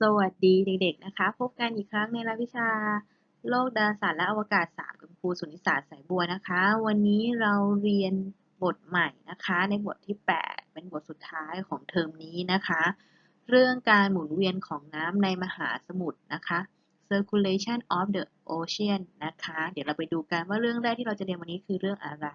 สวัสดีเด็กๆนะคะ พบกันอีกครั้งในรายวิชา โลกดาราศาสตร์และอวกาศ3กับครูสุนิสาสายบัวนะคะ วันนี้เราเรียนบทใหม่นะคะ ในบทที่ 8 เป็นบทสุดท้ายของเทอมนี้นะคะ เรื่องการหมุนเวียนของน้ำในมหาสมุทรนะคะ circulation of the ocean นะคะ เดี๋ยวเราไปดูกันว่าเรื่องแรกที่เราจะเรียนวันนี้คือเรื่องอะไร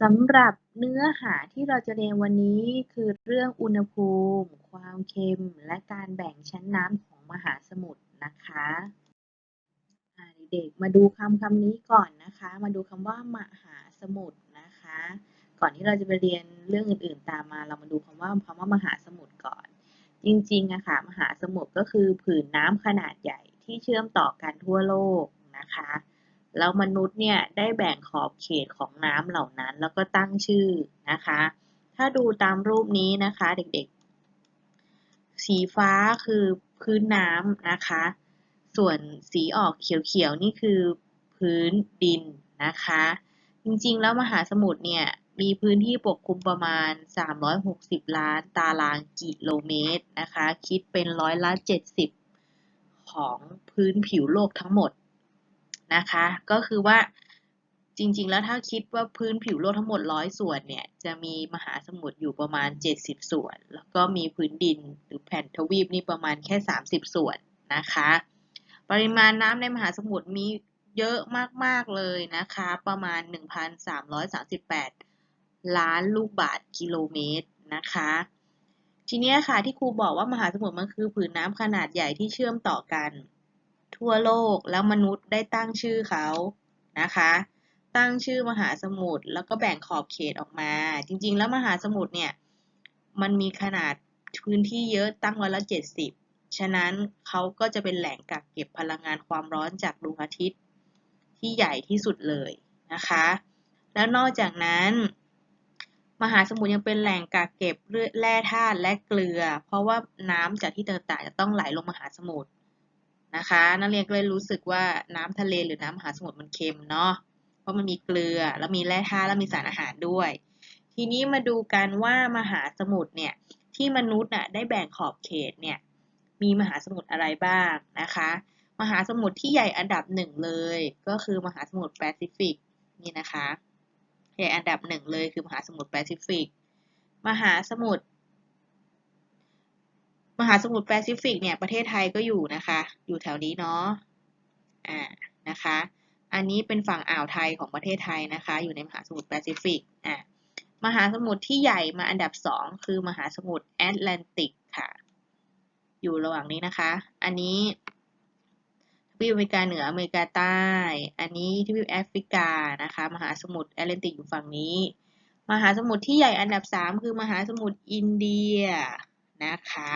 สำหรับ เนื้อหาที่เราจะเรียนวันนี้คือเรื่องอุณหภูมิ ความเค็ม และการแบ่งชั้นน้ำของมหาสมุทรนะคะเด็กๆมาดูคำคำนี้ก่อนนะคะ มาดูคำว่ามหาสมุทรนะคะ ก่อนที่เราจะไปเรียนเรื่องอื่นๆ ตามมา เรามาดูคำว่าคำว่ามหาสมุทรก่อน จริงๆอะค่ะมหาสมุทรก็คือผืนน้ำขนาดใหญ่ที่เชื่อมต่อกันทั่วโลกนะคะ แล้วมนุษย์เนี่ยได้แบ่งขอบเขตของน้ำเหล่านั้น แล้วก็ตั้งชื่อนะคะ ถ้าดูตามรูปนี้นะคะเด็กๆ สีฟ้าคือพื้นน้ำนะคะ ส่วนสีออกเขียวๆนี่คือพื้นดินนะคะ จริงๆ แล้วมหาสมุทรเนี่ยมีพื้นที่ปกคลุมประมาณ 360 ล้านตารางกิโลเมตรนะคะ คิดเป็นร้อยละ 70 ของพื้นผิวโลกทั้งหมด นะคะ ก็คือว่าจริงๆ แล้วถ้าคิดว่าพื้นผิวโลกทั้งหมดร้อยส่วนเนี่ย จะมีมหาสมุทรอยู่ประมาณ 70 ส่วน แล้วก็มีพื้นดินหรือแผ่นทวีปนี่ประมาณแค่ 30 ส่วนนะคะ ปริมาณน้ำในมหาสมุทรมีเยอะมากๆเลยนะคะ ประมาณ 1,338 ล้านลูกบาศก์กิโลเมตรนะคะ ทีนี้ค่ะที่ครูบอกว่ามหาสมุทรมันคือผืนน้ำขนาดใหญ่ที่เชื่อมต่อกัน ทั่วโลกแล้วมนุษย์ได้ตั้งชื่อเขานะคะ ตั้งชื่อมหาสมุทรแล้วก็แบ่งขอบเขตออกมา จริง ๆ แล้วมหาสมุทรเนี่ยมันมีขนาดพื้นที่เยอะตั้งร้อยละเจ็ดสิบฉะนั้นเขาก็จะเป็นแหล่งกักเก็บพลังงานความร้อนจากดวงอาทิตย์ ที่ใหญ่ที่สุดเลยนะคะ แล้วนอกจากนั้น มหาสมุทรยังเป็นแหล่งกักเก็บแร่ธาตุและเกลือ เพราะว่าน้ำจากที่ต่างๆจะต้องไหลลงมหาสมุทร นะคะ นักเรียนก็เลยรู้สึกว่าน้ำทะเลหรือน้ำมหาสมุทรมันเค็มเนาะเพราะมันมีเกลือแล้วมีแร่ธาตุแล้วมีสารอาหารด้วย ทีนี้มาดูกันว่ามหาสมุทรเนี่ยที่มนุษย์น่ะได้แบ่งขอบเขตเนี่ยมีมหาสมุทรอะไรบ้างนะคะ มหาสมุทรที่ใหญ่อันดับหนึ่งเลย ก็คือมหาสมุทรแปซิฟิกนี่นะคะใหญ่อันดับหนึ่งเลยคือมหาสมุทรแปซิฟิก มหาสมุทร มหาสมุทรแปซิฟิกเนี่ยประเทศไทยก็อยู่นะคะ อยู่แถวนี้เนาะอ่านะคะ อันนี้เป็นฝั่งอ่าวไทยของประเทศไทยนะคะ อยู่ในมหาสมุทรแปซิฟิกอ่ามหาสมุทรที่ใหญ่มาอันดับสองคือมหาสมุทรแอตแลนติกค่ะ อยู่ระหว่างนี้นะคะ อันนี้ทวีปอเมริกาเหนืออเมริกาใต้ อันนี้ทวีปแอฟริกานะคะ มหาสมุทรแอตแลนติกอยู่ฝั่งนี้ มหาสมุทรที่ใหญ่อันดับสามคือมหาสมุทรอินเดีย นะคะ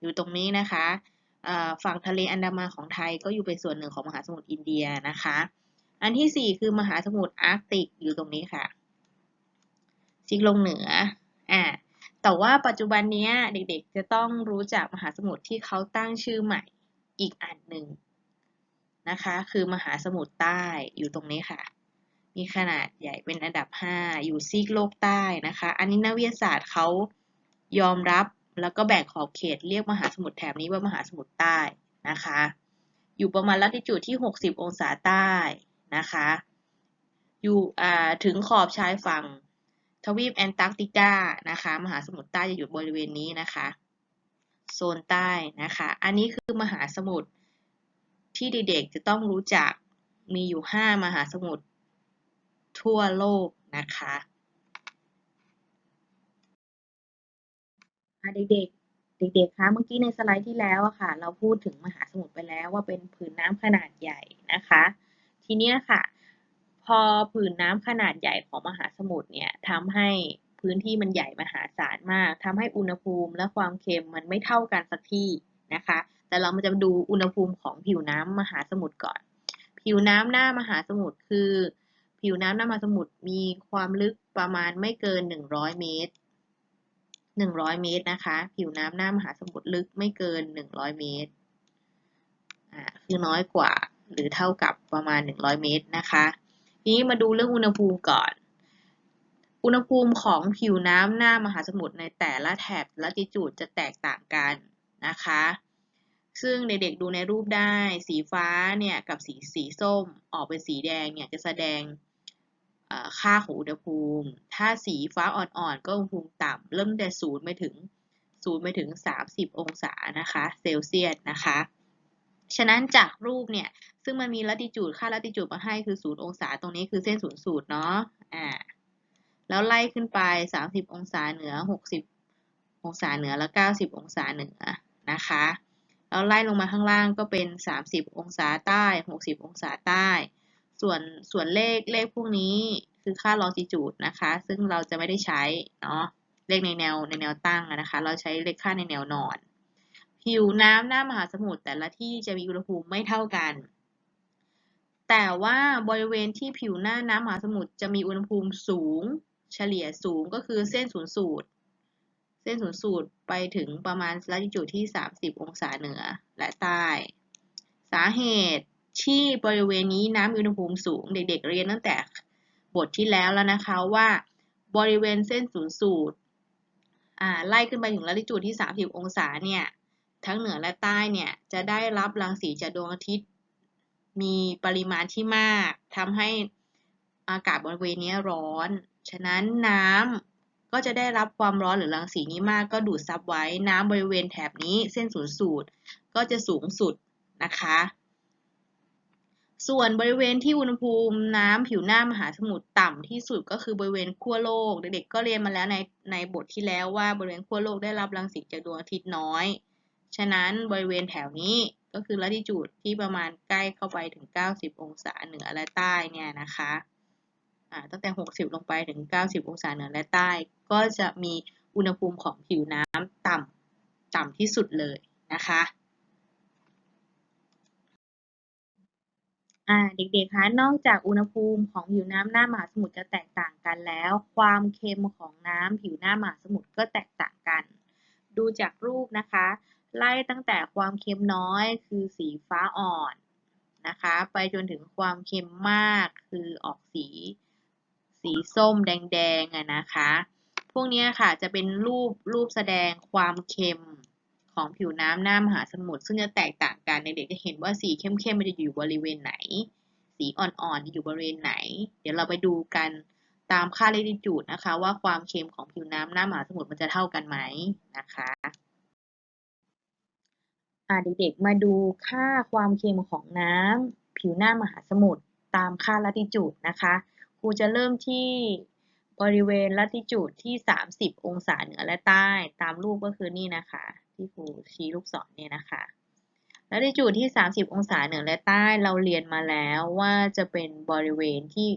อยู่ตรงนี้นะคะฝั่งทะเลอันดามันของไทยก็อยู่เป็นส่วนหนึ่งของมหาสมุทรอินเดียนะคะ อันที่สี่คือมหาสมุทรอาร์กติกอยู่ตรงนี้ค่ะซีกลงเหนืออ่าแต่ว่าปัจจุบันนี้เด็กๆ จะต้องรู้จักมหาสมุทรที่เขาตั้งชื่อใหม่อีกอันหนึ่งนะคะ คือมหาสมุทรใต้อยู่ตรงนี้ค่ะ มีขนาดใหญ่เป็นอันดับ 5 อยู่ซีกโลกใต้นะคะ อันนี้นักวิทยาศาสตร์เขายอมรับ แล้วก็แบ่งขอบเขตเรียกมหาสมุทรแถบนี้ว่ามหาสมุทรใต้นะคะ อยู่ประมาณลัติจูดที่ 60 องศาใต้นะคะ อยู่ถึงขอบชายฝั่งทวีปแอนตาร์กติกานะคะ มหาสมุทรใต้จะอยู่บริเวณนี้นะคะ โซนใต้นะคะ อันนี้คือมหาสมุทรที่เด็กๆจะต้องรู้จักมีอยู่ 5 มหาสมุทรทั่วโลกนะคะ เด็กๆ เด็กๆ คะ เมื่อกี้ในสไลด์ที่แล้วอะค่ะ เราพูดถึงมหาสมุทรไปแล้วว่าเป็นผืนน้ำขนาดใหญ่นะคะ ทีเนี้ยค่ะ พอผืนน้ำขนาดใหญ่ของมหาสมุทรเนี่ยทำให้พื้นที่มันใหญ่มหาศาลมากทำให้อุณหภูมิและความเค็มมันไม่เท่ากันสักที่นะคะ แต่เรามาจะดูอุณหภูมิของผิวน้ำมหาสมุทรก่อน ผิวน้ำหน้ามหาสมุทรคือ ผิวน้ำหน้ามหาสมุทรมีความลึกประมาณไม่เกิน 100 เมตร 100 เมตรนะคะ ผิวน้ำหน้ามหาสมุทรลึกไม่เกิน 100 เมตรอ่าคือน้อยกว่าหรือเท่ากับประมาณ 100 เมตรนะคะทีนี้มาดูเรื่องอุณหภูมิก่อน อุณหภูมิของผิวน้ำหน้ามหาสมุทรในแต่ละแถบละติจูดจะแตกต่างกันนะคะ ซึ่งเด็กๆดูในรูปได้สีฟ้าเนี่ยกับสีสีส้มออกเป็นสีแดงเนี่ยจะแสดง ค่าของอุณหภูมิ ถ้าสีฟ้าอ่อนๆ ก็อุณหภูมิต่ำ เริ่มแต่ศูนย์ไปถึงศูนย์ไปถึง 30 องศานะคะเซลเซียสนะคะ ฉะนั้นจากรูปเนี่ย ซึ่งมันมีลัติจูด ค่าลัติจูดมาให้คือ0องศา ตรงนี้คือเส้นศูนย์สูตรเนาะ อ่า แล้วไล่ขึ้นไป 30 องศาเหนือ 60 องศาเหนือแล้ว 90 องศาเหนือนะคะแล้วไล่ลงมาข้างล่างก็เป็น 30 องศาใต้ 60 องศาใต้ ส่วนส่วนเลขเลขพวกนี้คือค่าลอติจูดนะคะ ซึ่งเราจะไม่ได้ใช้เนาะเลขในแนวในแนวตั้งนะคะ เราใช้เลขค่าในแนวนอน ผิวน้ำหน้ามหาสมุทรแต่ละที่จะมีอุณหภูมิไม่เท่ากัน แต่ว่าบริเวณที่ผิวหน้าน้ำมหาสมุทรจะมีอุณหภูมิสูง เฉลี่ยสูงก็คือเส้นศูนย์สูตร เส้นศูนย์สูตรไปถึงประมาณลัติจูดที่ 30 องศาเหนือและใต้ สาเหตุ ที่บริเวณนี้น้ำอุณหภูมิสูง เด็กๆเรียนตั้งแต่บทที่แล้วแล้วนะคะว่าบริเวณเส้นศูนย์สูตรไล่ขึ้นไปถึงลัติจูดที่ 30 องศาเนี่ยทั้งเหนือและใต้เนี่ยจะได้รับรังสีจากดวงอาทิตย์ มีปริมาณที่มากทำให้อากาศบริเวณนี้ร้อน ฉะนั้นน้ำก็จะได้รับความร้อนหรือรังสีนี้มาก ก็ดูดซับไว้น้ำบริเวณแถบนี้เส้นศูนย์สูตรก็จะสูงสุดนะคะ ส่วนบริเวณที่อุณหภูมิน้ำผิวหน้ามหาสมุทรต่ำที่สุดก็คือบริเวณขั้วโลก เด็กๆก็เรียนมาแล้วในในบทที่แล้วว่าบริเวณขั้วโลกได้รับรังสีจากดวงอาทิตย์น้อย ฉะนั้นบริเวณแถวนี้ก็คือลัติจูดที่ประมาณใกล้เข้าไปถึง 90 องศาเหนือและใต้เนี่ยนะคะตั้งแต่ 60 ลงไปถึง 90 องศาเหนือและใต้ ก็จะมีอุณหภูมิของผิวน้ำต่ำต่ำที่สุดเลยนะคะ เด็กๆ คะ นอกจากอุณหภูมิของผิวน้ำหน้ามหาสมุทรจะแตกต่างกันแล้ว ความเค็มของน้ำผิวหน้ามหาสมุทรก็แตกต่างกัน ดูจากรูปนะคะ ไล่ตั้งแต่ความเค็มน้อยคือสีฟ้าอ่อนนะคะ ไปจนถึงความเค็มมากคือออกสี สีส้มแดงๆอะนะคะ พวกนี้ค่ะจะเป็นรูปรูปแสดงความเค็ม ของผิวน้ำหน้ามหาสมุทรซึ่งจะแตกต่างกันในเด็กจะเห็นว่าสีเข้มๆมันจะอยู่บริเวณไหน สีอ่อนๆจะอยู่บริเวณไหน เดี๋ยวเราไปดูกันตามค่าเลติจูดนะคะ ว่าความเค็มของผิวน้ำหน้ามหาสมุทรมันจะเท่ากันไหมนะคะเด็กๆมาดูค่าความเค็มของน้ำผิวหน้ามหาสมุทรตามค่าลัติจูดนะคะครูจะเริ่มที่บริเวณลัติจูดที่ 30 องศาเหนือและใต้ตามรูปก็คือนี่นะคะ ที่ครูชี้ลูกศรเนี่ยนะคะแลัติจูดที่ 30 องศาเหนือและใต้เราเรียนมาแล้วว่าจะเป็นบริเวณที่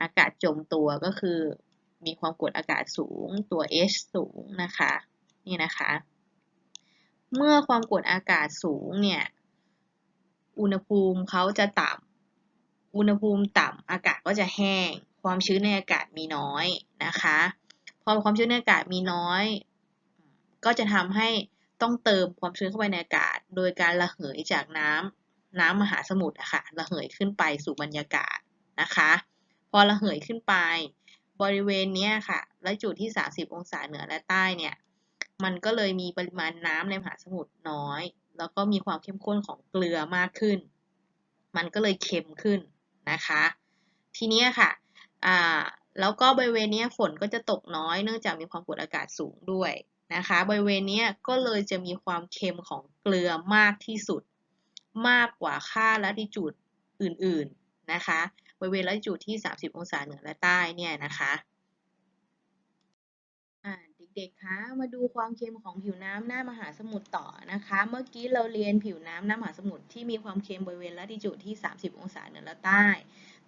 อากาศจมตัวก็คือ มีความกดอากาศสูงตัว H สูงนะคะนี่นะคะ เมื่อความกดอากาศสูงเนี่ยอุณหภูมิเขาจะต่ำอุณหภูมิต่ำอากาศก็จะแห้ง ความชื้นในอากาศมีน้อยนะคะ พอความชื้นในอากาศมีน้อย ก็จะทำให้ ต้องเติมความชื้นเข้าไปในอากาศ โดยการระเหยจากน้ำน้ำมหาสมุทรอะค่ะระเหยขึ้นไปสู่บรรยากาศนะคะ พอระเหยขึ้นไปบริเวณนี้ค่ะ และจุดที่ 30 องศาเหนือและใต้เนี่ย มันก็เลยมีปริมาณน้ำในมหาสมุทรน้อย แล้วก็มีความเข้มข้นของเกลือมากขึ้น มันก็เลยเค็มขึ้นนะคะ ทีนี้ค่ะอ่าแล้วก็บริเวณนี้ฝนก็จะตกน้อยเนื่องจากมีความกดอากาศสูงด้วย นะคะบริเวณนี้ก็เลยจะมีความเค็มของเกลือมากที่สุด มากกว่าค่าลัติจูดอื่นๆนะคะบริเวณลัติจูดที่ 30 องศาเหนือและใต้เนี่ยนะคะเด็กๆ คะ มาดูความเค็มของผิวน้ำหน้ามหาสมุทรต่อนะคะ เมื่อกี้เราเรียนผิวน้ำหน้ามหาสมุทรที่มีความเค็มบริเวณลัติจูดที่ 30 องศาเหนือและใต้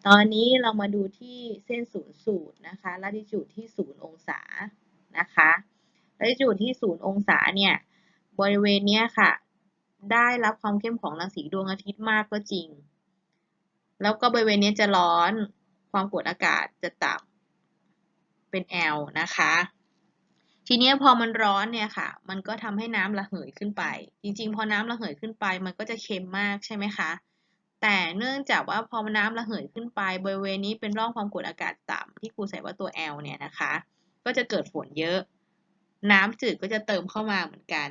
ตอนนี้เรามาดูที่เส้นศูนย์สูตรนะคะลัติจูดที่ 0 องศานะคะ ลัติจูดที่0องศาเนี่ยบริเวณนี้ค่ะ ได้รับความเข้มของรังสีดวงอาทิตย์มากก็จริง แล้วก็บริเวณนี้จะร้อนความกดอากาศจะต่ำเป็น L นะคะ ทีนี้พอมันร้อนเนี่ยค่ะ มันก็ทำให้น้ำระเหยขึ้นไป จริง ๆ พอน้ำระเหยขึ้นไป มันก็จะเค็มมากใช่ไหมคะแต่เนื่องจากว่าพอน้ำระเหยขึ้นไป บริเวณนี้เป็นร่องความกดอากาศต่ำที่ครูใส่ว่าตัว L เนี่ยนะคะ ก็จะเกิดฝนเยอะ น้ำจืดก็จะเติมเข้ามาเหมือนกัน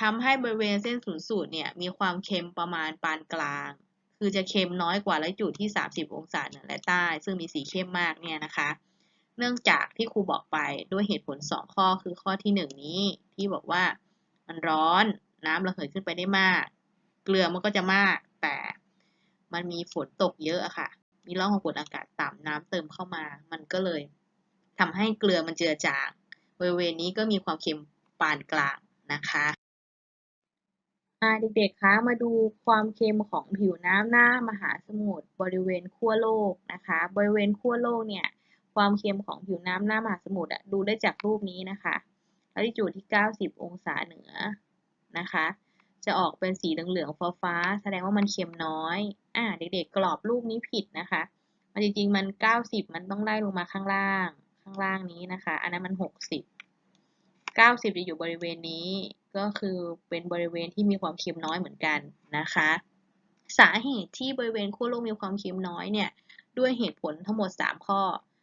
ทำให้บริเวณเส้นศูนย์สูตรเนี่ยมีความเค็มประมาณปานกลาง คือจะเค็มน้อยกว่าละจุดที่ 30 องศาเหนือและใต้ ซึ่งมีสีเข้มมากเนี่ยนะคะ เนื่องจากที่ครูบอกไปด้วยเหตุผล 2 ข้อคือข้อที่ 1 นี้ที่บอกว่ามันร้อนน้ำระเหยขึ้นไปได้มาก เกลือมันก็จะมาก แต่มันมีฝนตกเยอะอะค่ะ มีร่องของกดอากาศต่ำน้ำเติมเข้ามา มันก็เลยทำให้เกลือมันเจือจาง บริเวณนี้ก็มีความเค็มปานกลางนะคะเด็กๆ คะ มาดูความเค็มของผิวน้ำหน้ามหาสมุทรบริเวณขั้วโลกนะคะ บริเวณขั้วโลกเนี่ย ความเค็มของผิวน้ำหน้ามหาสมุทรอะดูได้จากรูปนี้นะคะลัติจูดที่ 90 องศาเหนือนะคะ จะออกเป็นสีเหลืองๆฟ้าๆแสดงว่ามันเค็มน้อย อ่า เด็กๆ กรอบรูปนี้ผิดนะคะ มันจริงๆ มัน 90 มันต้องไล่ลงมาข้างล่าง ข้างล่างนี้นะคะ อันนั้นมัน 60 90 จะอยู่บริเวณนี้ก็คือเป็นบริเวณที่มีความเค็มน้อยเหมือนกันนะคะ สาเหตุที่บริเวณขั้วโลกมีความเค็มน้อยเนี่ยด้วยเหตุผลทั้งหมด 3 ข้อ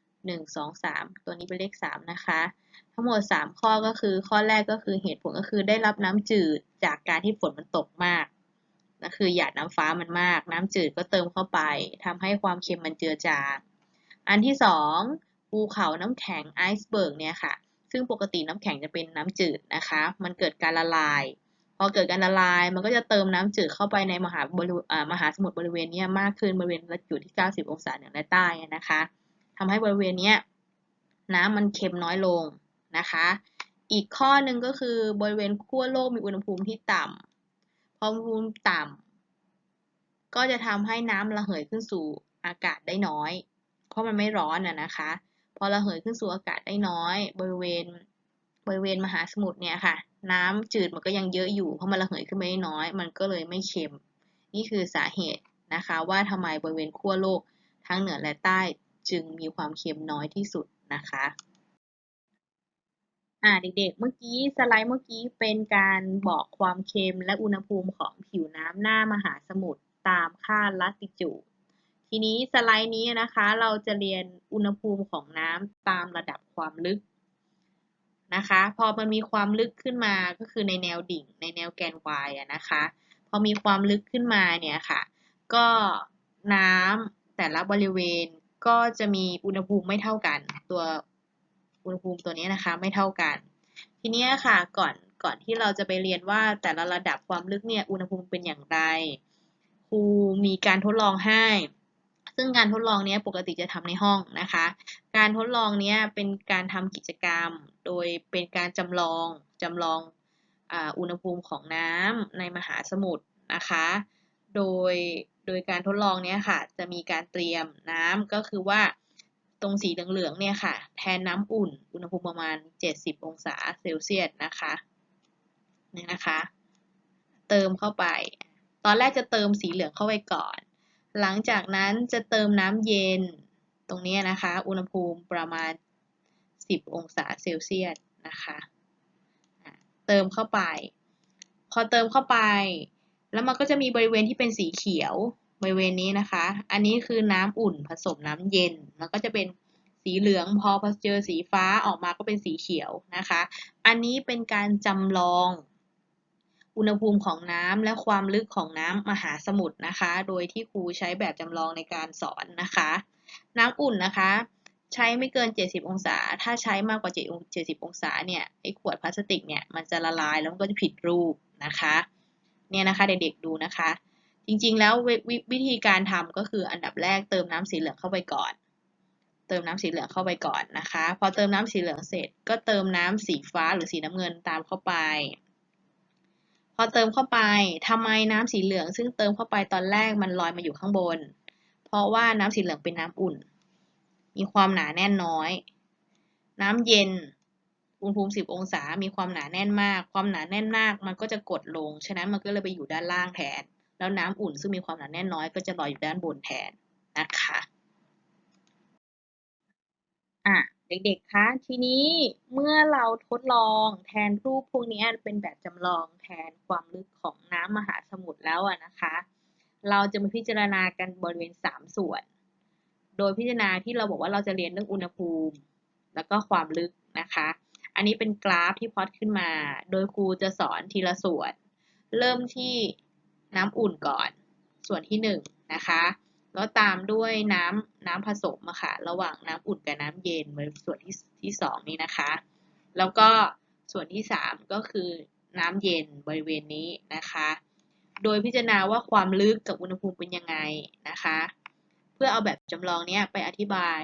1 2 3 ตัวนี้เป็นเลข 3 นะคะ ทั้งหมด 3 ข้อก็คือข้อแรกก็คือเหตุผลก็คือได้รับน้ำจืดจากการที่ฝนมันตกมากนั่นคือหยาดน้ำฟ้ามันมาก น้ำจืดก็เติมเข้าไปทำให้ความเค็มมันเจือจาง อันที่ 2 ภูเขาน้ำแข็งไอซ์เบิร์กเนี่ยค่ะ ซึ่งปกติน้ำแข็งจะเป็นน้ำจืดนะคะ มันเกิดการละลาย พอเกิดการละลาย มันก็จะเติมน้ำจืดเข้าไปในมหาบริมหาสมุทรบริเวณนี้มากขึ้นบริเวณระจุดที่ 90 องศาเหนือและใต้นะคะทำให้บริเวณนี้น้ำมันเค็มน้อยลงนะคะ อีกข้อหนึ่งก็คือบริเวณขั้วโลกมีอุณหภูมิที่ต่ำพออุณหภูมิต่ำก็จะทำให้น้ำระเหยขึ้นสู่อากาศได้น้อย เพราะมันไม่ร้อนอะนะคะ อระเหยขึ้นสู่อากาศได้น้อย บริเวณ บริเวณมหาสมุทรเนี่ยค่ะ น้ำจืดมันก็ยังเยอะอยู่เพราะมันระเหยขึ้นไม่ได้น้อย มันก็เลยไม่เค็ม นี่คือสาเหตุนะคะว่าทำไมบริเวณขั้วโลกทั้งเหนือและใต้จึงมีความเค็มน้อยที่สุดนะคะอ่าเด็กๆ เมื่อกี้สไลด์เมื่อกี้เป็นการบอกความเค็มและอุณหภูมิของผิวน้ำหน้ามหาสมุทรตามค่าลัติจูด ทีนี้สไลด์นี้นะคะ เราจะเรียนอุณหภูมิของน้ำตามระดับความลึกนะคะ พอมันมีความลึกขึ้นมาก็คือในแนวดิ่ง ในแนวแกน y อะนะคะ พอมีความลึกขึ้นมาเนี่ยค่ะ ก็น้ำแต่ละบริเวณก็จะมีอุณหภูมิไม่เท่ากัน ตัวอุณหภูมิตัวนี้นะคะไม่เท่ากัน ทีนี้ค่ะก่อนก่อนที่เราจะไปเรียนว่าแต่ละระดับความลึกเนี่ยอุณหภูมิเป็นอย่างไรครูมีการทดลองให้ ซึ่งการทดลองนี้ปกติจะทำในห้องนะคะ การทดลองนี้เป็นการทำกิจกรรม โดยเป็นการจำลองจำลองอุณหภูมิของน้ำในมหาสมุทรนะคะ โดยโดยการทดลองนี้ค่ะ จะมีการเตรียมน้ำก็คือว่าตรงสีเหลืองๆเนี่ยค่ะ แทนน้ำอุ่น อุณหภูมิประมาณ 70 องศาเซลเซียสนะคะนี่นะคะ เติมเข้าไป ตอนแรกจะเติมสีเหลืองเข้าไปก่อน หลังจากนั้นจะเติมน้ำเย็นตรงนี้นะคะ อุณหภูมิประมาณ 10 องศาเซลเซียสนะคะเติมเข้าไป พอเติมเข้าไป แล้วมันก็จะมีบริเวณที่เป็นสีเขียวบริเวณนี้นะคะ อันนี้คือน้ำอุ่นผสมน้ำเย็น มันก็จะเป็นสีเหลืองพอพอเจอสีฟ้าออกมาก็เป็นสีเขียวนะคะ อันนี้เป็นการจำลอง อุณหภูมิของน้ำและความลึกของน้ำมหาสมุทรนะคะ โดยที่ครูใช้แบบจำลองในการสอนนะคะ น้ำอุ่นนะคะ ใช้ไม่เกิน 70 องศา ถ้าใช้มากกว่า 70 องศาเนี่ยไอ้ขวดพลาสติกเนี่ยมันจะละลายแล้วมันก็จะผิดรูปนะคะเนี่ยนะคะเด็กๆดูนะคะ จริงๆแล้วววิธีการทำก็คืออันดับแรกเติมน้ำสีเหลืองเข้าไปก่อน เติมน้ำสีเหลืองเข้าไปก่อนนะคะ พอเติมน้ำสีเหลืองเสร็จ ก็เติมน้ำสีฟ้าหรือสีน้ำเงินตามเข้าไป พอเติมเข้าไปทำไมน้ำสีเหลือง ซึ่งเติมเข้าไปตอนแรกมันลอยมาอยู่ข้างบน เพราะว่าน้ำสีเหลืองเป็นน้ำอุ่น มีความหนาแน่นน้อย น้ำเย็นอุณหภูมิ 10 องศา มีความหนาแน่นมาก ความหนาแน่นมาก มันก็จะกดลง ฉะนั้นมันก็เลยไปอยู่ด้านล่างแทน แล้วน้ำอุ่นซึ่งมีความหนาแน่นน้อยก็จะลอยอยู่ด้านบนแทนนะคะ อะ เด็กๆ คะ ทีนี้เมื่อเราทดลองแทนรูปพวกนี้เป็นแบบจำลองแทนความลึกของน้ำมหาสมุทรแล้วนะคะ เราจะมาพิจารณากันบริเวณ 3 ส่วน โดยพิจารณาที่เราบอกว่าเราจะเรียนเรื่องอุณหภูมิ แล้วก็ความลึกนะคะ อันนี้เป็นกราฟที่พอตขึ้นมา โดยครูจะสอนทีละส่วน เริ่มที่น้ำอุ่นก่อน ส่วนที่หนึ่งนะคะ แล้วตามด้วยน้ำน้ำผสมอะค่ะ ระหว่างน้ำอุ่นกับน้ำเย็นในส่วนที่ที่สองนี้นะคะ แล้วก็ส่วนที่สามก็คือน้ำเย็นบริเวณนี้นะคะ โดยพิจารณาว่าความลึกกับอุณหภูมิเป็นยังไงนะคะ เพื่อเอาแบบจำลองเนี้ยไปอธิบาย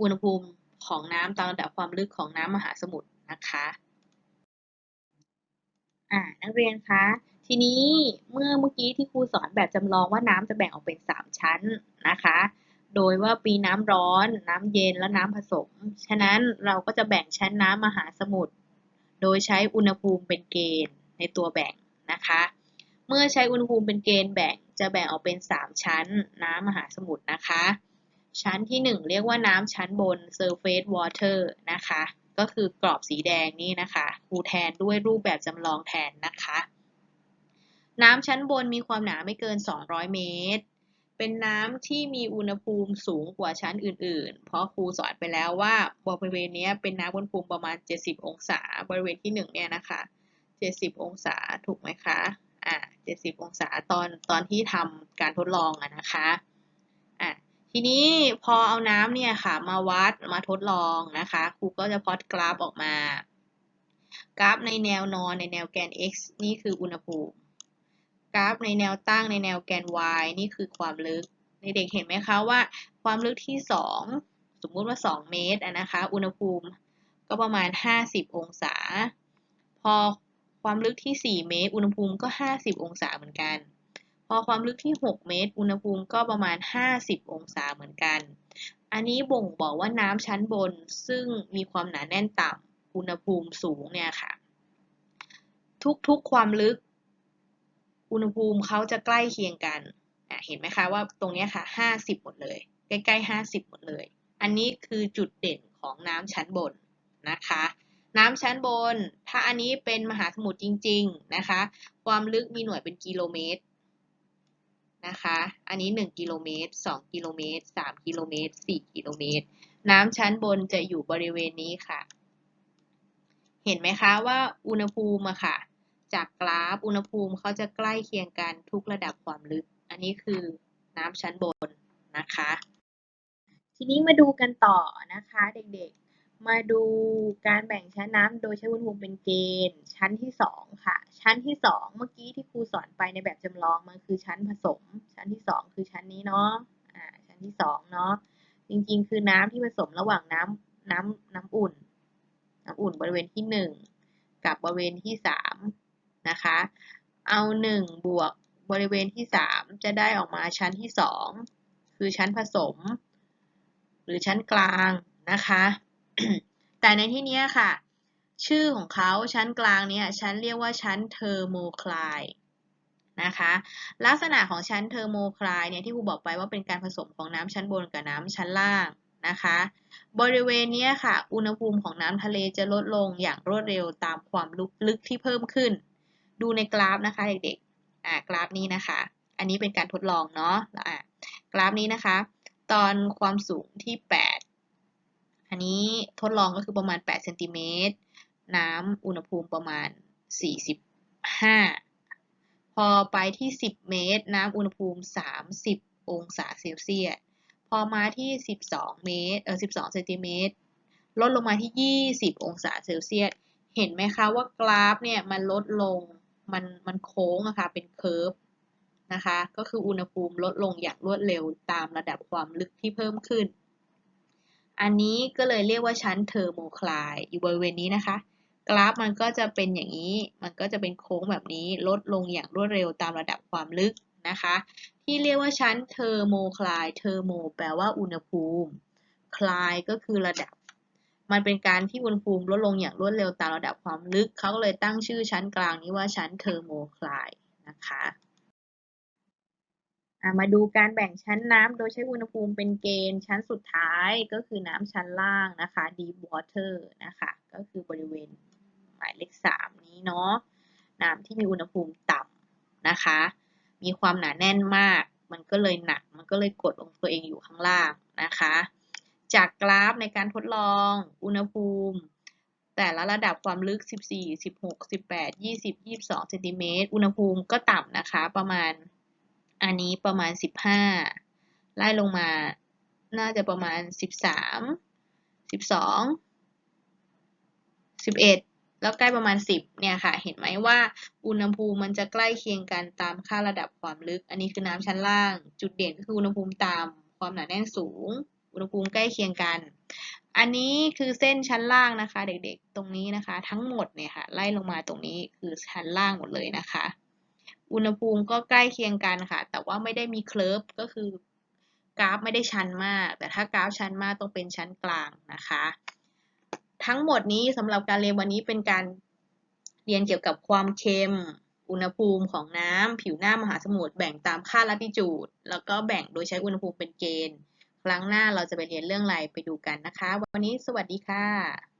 อุณหภูมิของน้ำตามระดับความลึกของน้ำมหาสมุทรนะคะ อ่า นักเรียนคะ ทีนี้เมื่อเมื่อกี้ที่ครูสอนแบบจำลองว่าน้ำจะแบ่งออกเป็น 3 ชั้นนะคะ โดยว่าปีน้ำร้อน น้ำเย็นและน้ำผสม ฉะนั้นเราก็จะแบ่งชั้นน้ำมหาสมุทรโดยใช้อุณหภูมิเป็นเกณฑ์ในตัวแบ่งนะคะ เมื่อใช้อุณหภูมิเป็นเกณฑ์แบ่งจะแบ่งออกเป็น 3 ชั้น น้ำมหาสมุทรนะคะ ชั้นที่ 1 เรียกว่าน้ำชั้นบน surface water นะคะ ก็คือกรอบสีแดงนี่นะคะ ครูแทนด้วยรูปแบบจำลองแทนนะคะ น้ำชั้นบนมีความหนาไม่เกิน 200 เมตร เป็นน้ำที่มีอุณหภูมิสูงกว่าชั้นอื่น ๆ เพราะครูสอนไปแล้วว่าบริเวณนี้เป็นน้ำอุณหภูมิประมาณ 70 องศา บริเวณที่1เนี่ยนะคะ 70 องศาถูกไหมคะ อ่า70 องศาตอนตอนที่ทำการทดลองอะนะคะอะทีนี้พอเอาน้ำเนี่ยค่ะมาวัดมาทดลองนะคะครูก็จะพอตกราฟออกมา กราฟในแนวนอนในแนวแกน x นี่คืออุณหภูมิ กราฟในแนวตั้งในแนวแกน y นี่คือความลึกเด็กเห็นไหมคะว่าความลึกที่ 2 สมมุติว่า 2 เมตรนะคะ อุณหภูมิก็ประมาณ 50 องศา พอความลึกที่ 4 เมตร อุณหภูมิก็ 50 องศาเหมือนกัน พอความลึกที่ 6 เมตร อุณหภูมิก็ประมาณ 50 องศาเหมือนกัน อันนี้บ่งบอกว่าน้ำชั้นบนซึ่งมีความหนาแน่นต่ำอุณหภูมิสูงเนี่ยค่ะ ทุกๆความลึก อุณหภูมิเขาจะใกล้เคียงกันเห็นไหมคะว่าตรงนี้ค่ะ 50 หมดเลย ใกล้ๆ 50 หมดเลย อันนี้คือจุดเด่นของน้ำชั้นบนนะคะ น้ำชั้นบน ถ้าอันนี้เป็นมหาสมุทรจริง ๆ นะคะ ความลึกมีหน่วยเป็นกิโลเมตรนะคะ อันนี้ 1 กิโลเมตร 2 กิโลเมตร 3 กิโลเมตร 4 กิโลเมตร น้ำชั้นบนจะอยู่บริเวณนี้ค่ะ เห็นไหมคะว่าอุณหภูมิอะค่ะ จากกราฟอุณหภูมิเขาจะใกล้เคียงกันทุกระดับความลึก อันนี้คือน้ำชั้นบนนะคะ ทีนี้มาดูกันต่อนะคะเด็กๆ มาดูการแบ่งชั้นน้ำโดยใช้อุณหภูมิเป็นเกณฑ์ ชั้นที่สองค่ะ ชั้นที่สองเมื่อกี้ที่ครูสอนไปในแบบจำลองมันคือชั้นผสม ชั้นที่สองคือชั้นนี้เนาะอ่าชั้นที่สองเนาะจริงๆ คือน้ำที่ผสมระหว่างน้ำน้ำน้ำอุ่น น้ำอุ่นบริเวณที่หนึ่งกับบริเวณที่สาม นะคะ เอาหนึ่งบวกบริเวณที่สามจะได้ออกมาชั้นที่สองคือชั้นผสม หรือชั้นกลางนะคะ แต่ในที่นี้ค่ะ ชื่อของเขาชั้นกลางเนี่ยชั้นเรียกว่าชั้นเทอร์โมคลายนะคะ ลักษณะของชั้นเทอร์โมคลายเนี่ยที่ครูบอกไปว่าเป็นการผสมของน้ำชั้นบนกับน้ำชั้นล่างนะคะ บริเวณนี้ค่ะ อุณหภูมิของน้ำทะเลจะลดลงอย่างรวดเร็วตามความลึกที่เพิ่มขึ้น ดูในกราฟนะคะเด็กๆอ่ากราฟนี้นะคะ อันนี้เป็นการทดลองเนาะอ่ากราฟนี้นะคะ ตอนความสูงที่ 8 อันนี้ทดลองก็คือประมาณ8เซนติเมตรน้ำอุณหภูมิประมาณ 45 พอไปที่ 10 เมตร น้ำอุณหภูมิ 30 องศาเซลเซียสพอมาที่ 12 เมตรเออ12เซนติเมตรลดลงมาที่ 20 องศาเซลเซียส เห็นไหมคะว่ากราฟเนี่ยมันลดลง มันมันโค้งอะคะ่ะเป็นเคอร์ฟนะคะก็คืออุณหภูมิลดลงอย่างรวดเร็วตามระดับความลึกที่เพิ่มขึ้น อันนี้ก็เลยเรียกว่าชั้นเทอร์โมคลายอยู่บริเวณนี้นะคะ กราฟมันก็จะเป็นอย่างนี้ มันก็จะเป็นโค้งแบบนี้ลดลงอย่างรวดเร็วตามระดับความลึกนะคะ ที่เรียกว่าชั้นเทอร์โมคลายเทอร์โมแปลว่าอุณหภูมิ คลายก็คือระดับ มันเป็นการที่อุณหภูมิลดลงอย่างรวดเร็วตามระดับความลึก เขาก็เลยตั้งชื่อชั้นกลางนี้ว่าชั้นเทอร์โมคลายนะคะมาดูการแบ่งชั้นน้ำโดยใช้อุณหภูมิเป็นเกณฑ์ชั้นสุดท้ายก็คือน้ำชั้นล่างนะคะ deep water นะคะก็คือบริเวณหมายเลข3นี้เนาะน้ำที่มีอุณหภูมิต่ำนะคะ มีความหนาแน่นมาก มันก็เลยหนัก มันก็เลยกดลงตัวเองอยู่ข้างล่างนะคะ จากกราฟในการทดลอง อุณหภูมิ แต่ละระดับความลึก 14 16 18 20 22เซนติเมตรอุณหภูมิก็ต่ำนะคะ ประมาณอันนี้ประมาณ 15 ไล่ลงมาน่าจะประมาณ 13 12 11แล้วใกล้ประมาณ 10 เนี่ยค่ะ เห็นไหมว่าอุณหภูมิมันจะใกล้เคียงกันตามค่าระดับความลึก อันนี้คือน้ำชั้นล่าง จุดเด่นก็คืออุณหภูมิต่ำความหนาแน่นสูง อุณหภูมิใกล้เคียงกัน อันนี้คือเส้นชั้นล่างนะคะ เด็กๆ ตรงนี้นะคะ ทั้งหมดเนี่ยค่ะไล่ลงมาตรงนี้คือชั้นล่างหมดเลยนะคะ อุณหภูมิก็ใกล้เคียงกันค่ะ แต่ว่าไม่ได้มีเคลิร์ฟก็คือกราฟไม่ได้ชันมาก แต่ถ้ากราฟชันมากต้องเป็นชั้นกลางนะคะ ทั้งหมดนี้สำหรับการเรียนวันนี้เป็นการเรียนเกี่ยวกับความเค็ม อุณหภูมิของน้ำผิวหน้ามหาสมุทรแบ่งตามค่าลัติจูด แล้วก็แบ่งโดยใช้อุณหภูมิเป็นเกณฑ์ ครั้งหน้าเราจะไปเรียนเรื่องอะไรไปดูกันนะคะ วันนี้สวัสดีค่ะ